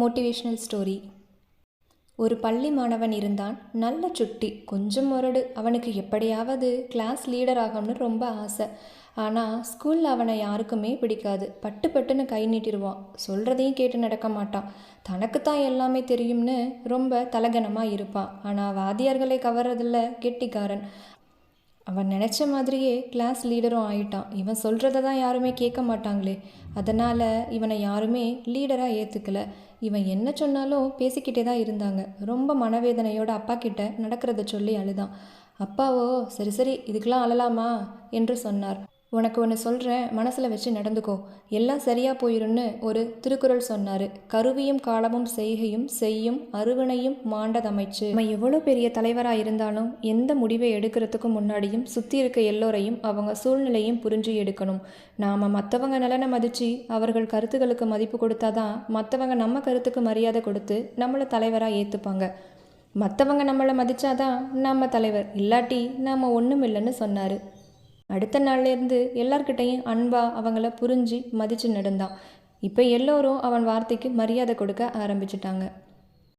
Motivational story. ஒரு பள்ளி மாணவன் இருந்தான். நல்ல சுட்டி கொஞ்சம் முரடு. அவனுக்கு எப்படியாவது கிளாஸ் லீடர் ஆகணும்னு ரொம்ப ஆசை. ஆனால் ஸ்கூலில் அவனை யாருக்குமே பிடிக்காது. பட்டு பட்டுன்னு கை நீட்டிடுவான். சொல்கிறதையும் கேட்டு நடக்க மாட்டான். தனக்குத்தான் எல்லாமே தெரியும்னு ரொம்ப தலகனமாக இருப்பான். ஆனால் வாத்தியார்களை கவர்றதில்ல கெட்டிக்காரன். அவன் நினச்ச மாதிரியே கிளாஸ் லீடரும் ஆயிட்டான். இவன் சொல்கிறத தான் யாருமே கேட்க மாட்டாங்களே. அதனால் இவனை யாருமே லீடராக ஏற்றுக்கல இவன் என்ன சொன்னாலும் பேசிக்கிட்டே தான் இருந்தாங்க. ரொம்ப மனவேதனையோட அப்பா கிட்ட நடக்கிறத சொல்லி அழுதான். அப்பாவோ சரி சரி இதுக்கெல்லாம் அழலாமா? என்று சொன்னார். உனக்கு ஒன்று சொல்கிறேன் மனசில் வச்சு நடந்துக்கோ. எல்லாம் சரியாக போயிரும்னு ஒரு திருக்குறள் சொன்னார். கருவியும் காலமும் செய்கையும் செய்யும் அருவினையும் மாண்டதமைச்சு நம்ம எவ்வளோ பெரிய தலைவராக இருந்தாலும் எந்த முடிவை எடுக்கிறதுக்கு முன்னாடியும் சுற்றி இருக்க எல்லோரையும் அவங்க சூழ்நிலையும் புரிஞ்சு எடுக்கணும். நாம் மற்றவங்க நலனை மதித்து அவர்கள் கருத்துக்களுக்கு மதிப்பு கொடுத்தாதான் மற்றவங்க நம்ம கருத்துக்கு மரியாதை கொடுத்து நம்மளை தலைவராக ஏற்றுப்பாங்க மற்றவங்க நம்மளை மதித்தாதான் நம்ம தலைவர். இல்லாட்டி நாம் ஒன்றும் இல்லைன்னு சொன்னார். அடுத்த நாள்லேருந்து எல்லார்கிட்டையும் அன்பா அவங்கள புரிஞ்சு மதித்து நடந்தான். இப்போ எல்லோரும் அவன் வார்த்தைக்கு மரியாதை கொடுக்க ஆரம்பிச்சிட்டாங்க.